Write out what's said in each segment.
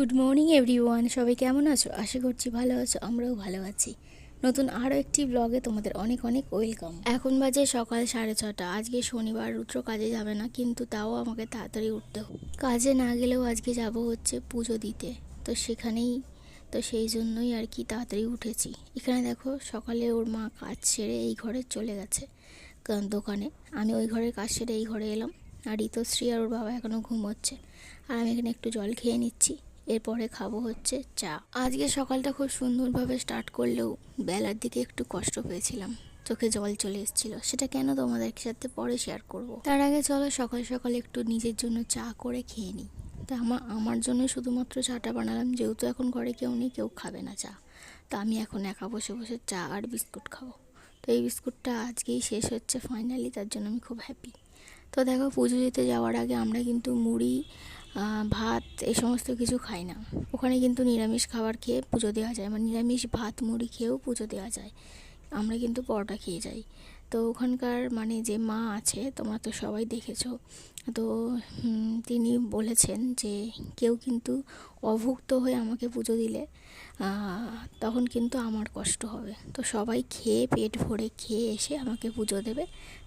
Good morning everyone সবাই কেমন আছো? আশা করছি ভালো আছো, আমরাও ভালো আছি। নতুন আরও একটি ব্লগে তোমাদের অনেক অনেক ওয়েলকাম এখন বাজে সকাল সাড়ে ছটা। আজকে শনিবার, রুদ্র কাজে যাবে না, কিন্তু তাও আমাকে তাড়াতাড়ি উঠতে কাজে না গেলেও আজকে যাব হচ্ছে পুজো দিতে। তো সেখানেই, তো সেই জন্যই আর কি তাড়াতাড়ি উঠেছি। এখানে দেখো, সকালে ওর মা কাজ সেরে এই ঘরে চলে গেছে দোকানে। আমি ওই ঘরের কাজ সেরে এই ঘরে এলাম। আর ঋতুশ্রী আর ওর বাবা এখনও ঘুমোচ্ছে। আর আমি এখানে একটু জল খেয়ে নিচ্ছি। এরপরে খাব হচ্ছে চা। আজকে সকালটা খুব সুন্দরভাবে স্টার্ট করলেও বেলার দিকে একটু কষ্ট পেয়েছিলাম। চোখে জল চলে এসেছিল। সেটা কেন তোমাদের সাথে পরে শেয়ার করব। তার আগে চলো সকাল সকাল একটু নিজের জন্য চা করে খেয়ে নিই। তা আমার আমার জন্য শুধুমাত্র চাটা বানালাম, যেহেতু এখন ঘরে কেউ নেই, কেউ খাবে না চা। তা আমি এখন একা বসে বসে চা আর বিস্কুট খাব। তো এই বিস্কুটটা আজকেই শেষ হচ্ছে ফাইনালি তার জন্য আমি খুব হ্যাপি তো দেখো পুজো দিতে যাওয়ার আগে আমরা কিন্তু মুড়ি ভাত এই সমস্ত কিছু খাই না। ওখানে কিন্তু নিরামিষ খাবার খেয়ে পুজো দেওয়া যায়। মানে নিরামিষ ভাত, মুড়ি খেয়েও পুজো দেওয়া যায়। আমরা কিন্তু পরোটা খেয়ে যাই। তো ওখানকার মানে যে মা আছে, তোমরা তো সবাই দেখেছ। তো তিনি বলেছেন যে কেউ কিন্তু অভুক্ত হয়ে আমাকে পুজো দিলে তখন কিন্তু আমার কষ্ট হবে। তো সবাই খেয়ে পেট ভরে খেয়ে এসে আমাকে পুজো দেবে,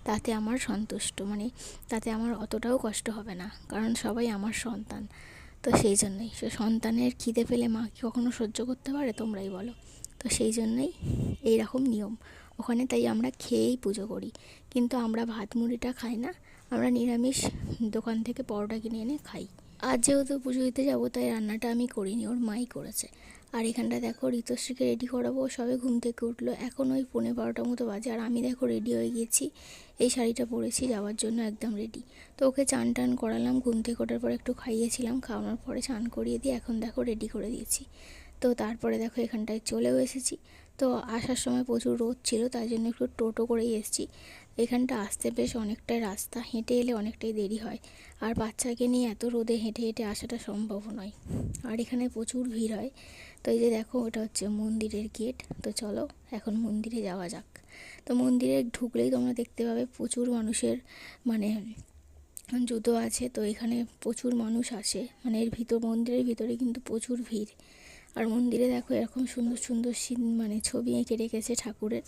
তাতে আমার সন্তুষ্ট। মানে তাতে আমার অতটাও কষ্ট হবে না, কারণ সবাই আমার সন্তান। তো সেই জন্যই, সে সন্তানের খিদে পেলে মা কি কখনো সহ্য করতে পারে, তোমরাই বলো। তো সেই জন্যই এই রকম নিয়ম। ওখানে তাই আমরা খেয়েই পুজো করি। কিন্তু আমরা ভাত মুড়িটা খাই না, আমরা নিরামিষ দোকান থেকে পরোটা কিনে এনে খাই। আজ যেহেতু পুজো দিতে যাব, তাই রান্নাটা আমি করিনি, ওর মাই করেছে। আর এখানটা দেখো, ঋতুশ্রীকে রেডি করাবো সবে ঘুম থেকে উঠল। এখন ওই পৌনে বারোটার মতো বাজে, আর আমি দেখো রেডি হয়ে গেছি এই শাড়িটা পরেছি, যাওয়ার জন্য একদম রেডি তো ওকে চান টান করালাম, ঘুম থেকে ওঠার পর একটু খাইয়েছিলাম, খাওয়ানোর পরে চান করিয়ে দিয়ে এখন দেখো রেডি করে দিয়েছি। তো তারপরে দেখো এখানটায় চলেও এসেছি। তো আসার সময় প্রচুর রোদ ছিল, তাই জন্য একটু টোটো করেই এসেছি। এখানটা আসতে বেশ অনেকটাই রাস্তা, হেঁটে এলে অনেকটাই দেরি হয়। আর বাচ্চাকে নিয়ে এত রোদে হেঁটে হেঁটে আসাটা সম্ভব নয়। আর এখানে প্রচুর ভিড় হয়। তো এই যে দেখো, ওটা হচ্ছে মন্দিরের গেট। তো চলো, এখন মন্দিরে যাওয়া যাক। তো মন্দিরে ঢুকলেই তোমরা দেখতে পাবে প্রচুর মানুষের মানে জুতো আছে। তো এখানে প্রচুর মানুষ আসে। মানে এর ভিতর, মন্দিরের ভিতরে কিন্তু প্রচুর ভিড়। আর মন্দিরে দেখো এরকম সুন্দর সুন্দর সিন- মানে ছবি এঁকে রেখেছে ঠাকুরের।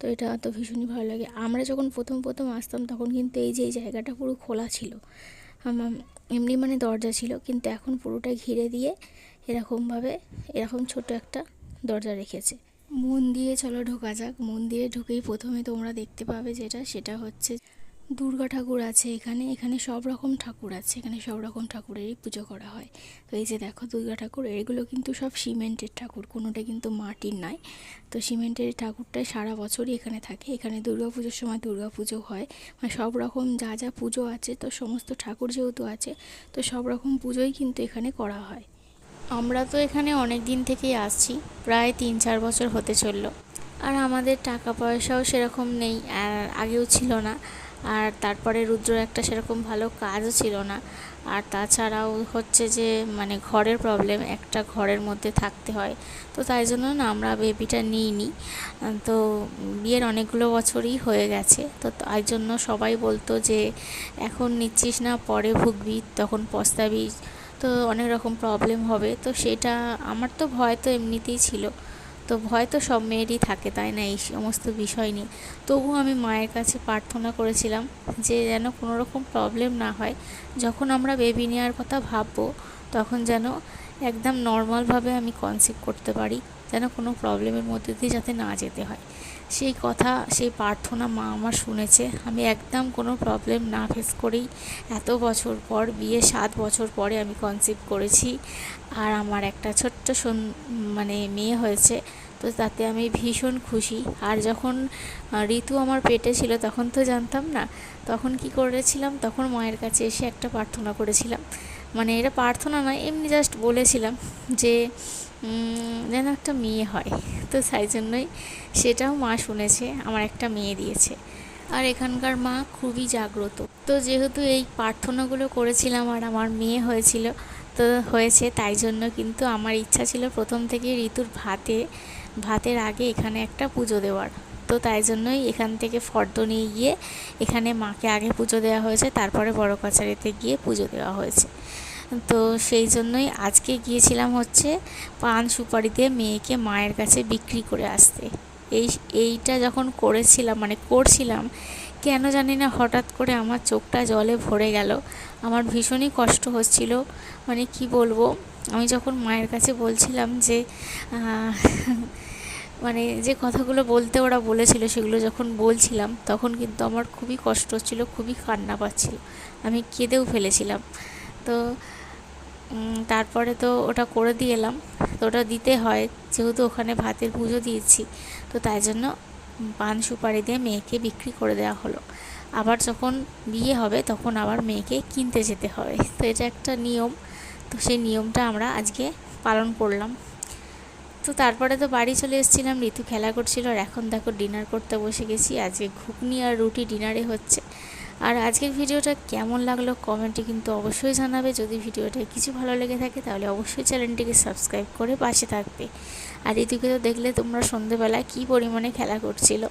তো এটা তো ভীষণই ভালো লাগে। আমরা যখন প্রথম প্রথম আসতাম তখন কিন্তু এই যে, এই জায়গাটা পুরো খোলা ছিল। এমনি মানে দরজা ছিল, কিন্তু এখন পুরোটা ঘিরে দিয়ে এরকমভাবে, এরকম ছোট একটা দরজা রেখেছে। মন দিয়ে চলো ঢোকা যাক। মন দিয়ে ঢুকেই প্রথমে তোমরা দেখতে পাবে যেটা, সেটা হচ্ছে দুর্গা ঠাকুর আছে এখানে এখানে সব রকম ঠাকুর আছে, এখানে সব রকম ঠাকুরেরই পুজো করা হয়। তো এই যে দেখো দুর্গা ঠাকুর, এগুলো কিন্তু সব সিমেন্টের ঠাকুর, কোনোটা কিন্তু মাটির নয়। তো সিমেন্টের ঠাকুরটাই সারা বছরই এখানে থাকে। এখানে দুর্গা পুজোর সময় দুর্গা পুজো হয়। মানে সব রকম যা যা পুজো আছে, তো সমস্ত ঠাকুর যেহেতু আছে, তো সব রকম পুজোই কিন্তু এখানে করা হয়। আমরা তো এখানে অনেক দিন থেকেই আসছি, প্রায় তিন চার বছর হতে চলল। আর আমাদের টাকা পয়সাও সেরকম নেই, আর আগেও ছিল না। আর তারপরে রুদ্র একটা সেরকম ভালো কাজও ছিল না। আর তাছাড়াও হচ্ছে যে মানে ঘরের প্রবলেম একটা ঘরের মধ্যে থাকতে হয়। তো তাই জন্য না আমরা বেবিটা নিইনি। তো বিয়ের অনেকগুলো বছরই হয়ে গেছে। তো তাই জন্য সবাই বলতো যে, এখন নিচ্ছিস না, পরে ভুগবি, তখন পস্তাবি। তো অনেক রকম প্রবলেম হবে। তো সেটা আমার তো ভয় তো এমনিতেই ছিল। তো ভয় তো সব মেয়েরই থাকে, তাই না? এই সমস্ত বিষয় নিয়ে। তবুও আমি মায়ের কাছে প্রার্থনা করেছিলাম যে যেন কোনো রকম প্রবলেম না হয়। যখন আমরা বেবি নেওয়ার কথা ভাববো, তখন যেন একদম নর্মালভাবে আমি কনসিভ করতে পারি, যেন কোনো প্রবলেমের মধ্যে দিয়ে যাতে না যেতে হয়। সেই কথা, সেই প্রার্থনা মা আমার শুনেছে। আমি একদম কোনো প্রবলেম না ফেস করেই এত বছর পর, বিয়ে সাত বছর পরে আমি কনসিভ করেছি। আর আমার একটা ছোট্ট মানে মেয়ে হয়েছে। তো তাতে আমি ভীষণ খুশি। আর যখন ঋতু আমার পেটে ছিল তখন তো জানতাম না, তখন কি করেছিলাম? তখন মায়ের কাছে এসে একটা প্রার্থনা করেছিলাম। মানে এটা প্রার্থনা নয় এমনি জাস্ট বলেছিলাম যে যেন একটা মেয়ে হয়। তো তাই জন্যই সেটাও মা শুনেছে, আমার একটা মেয়ে দিয়েছে। আর এখানকার মা খুবই জাগ্রত। তো যেহেতু এই প্রার্থনাগুলো করেছিলাম আর আমার মেয়ে হয়েছিল, তো হয়েছে, তাই জন্য কিন্তু আমার ইচ্ছা ছিল প্রথম থেকে ঋতুর ভাতে ভাতের আগে এখানে একটা পুজো দেওয়ার। তো তাই জন্যই এখান থেকে ফর্দ নিয়ে গিয়ে এখানে মাকে আগে পুজো দেওয়া হয়েছে, তারপরে বড় কাছারিতে গিয়ে পুজো দেওয়া হয়েছে। তো সেই জন্যই আজকে গিয়েছিলাম হচ্ছে পান সুপারি দিয়ে মেয়েকে মায়ের কাছে বিক্রি করে আসতে। এই, এইটা যখন করেছিলাম মানে করছিলাম, কেন জানি না হঠাৎ করে আমার চোখটা জলে ভরে গেল। আমার ভীষণই কষ্ট হচ্ছিল। মানে কি বলব? আমি যখন মায়ের কাছে বলছিলাম যে মানে যে কথাগুলো বলতে ওরা বলেছিল সেগুলো যখন বলছিলাম, তখন কিন্তু আমার খুবই কষ্ট হচ্ছিল, খুবই কান্না পাচ্ছিল। আমি কেঁদেও ফেলেছিলাম। তো তারপরে তো ওটা করে দিয়ে এলাম। তো ওটা দিতে হয়, যেহেতু ওখানে ভাতের পুজো দিয়েছি। তো তাই জন্য পান সুপারি দিয়ে মেয়েকে বিক্রি করে দেওয়া হলো। আবার যখন বিয়ে হবে, তখন আবার মেয়েকে কিনতে যেতে হবে। তো এটা একটা নিয়ম। তো সেই নিয়মটা আমরা আজকে পালন করলাম। তো তারপরে তো বাড়ি চলে এসেছিলাম, ঋতু খেলা করছিল আর এখন দেখো ডিনার করতে বসে গেছি। আজকে ঘুগনি আর রুটি ডিনারে হচ্ছে। আর আজকের ভিডিওটা কেমন লাগল কমেন্টে কিন্তু অবশ্যই জানাবে। যদি ভিডিওটা কিছু ভালো লেগে থাকে তাহলে অবশ্যই চ্যানেলটিকে সাবস্ক্রাইব করে পাশে থাকবে। আর ঋতুকে তো দেখলে তোমরা সন্ধেবেলা কী পরিমাণে খেলা করছিল।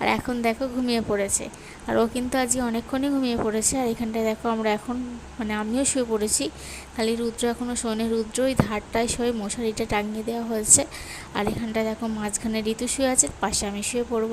আর এখন দেখো ঘুমিয়ে পড়েছে। আর ও কিন্তু আজকে অনেকক্ষণই ঘুমিয়ে পড়েছে। আর এখানটায় দেখো আমরা এখন মানে আমিও শুয়ে পড়েছি। খালি রুদ্র এখনও শোনে রুদ্র ওই ধারটায় শুয়ে মশারিটা টাঙিয়ে দেওয়া হয়েছে। আর এখানটায় দেখো মাঝখানে ঋতু শুয়ে আছে। পাশে আমি শুয়ে পড়ব।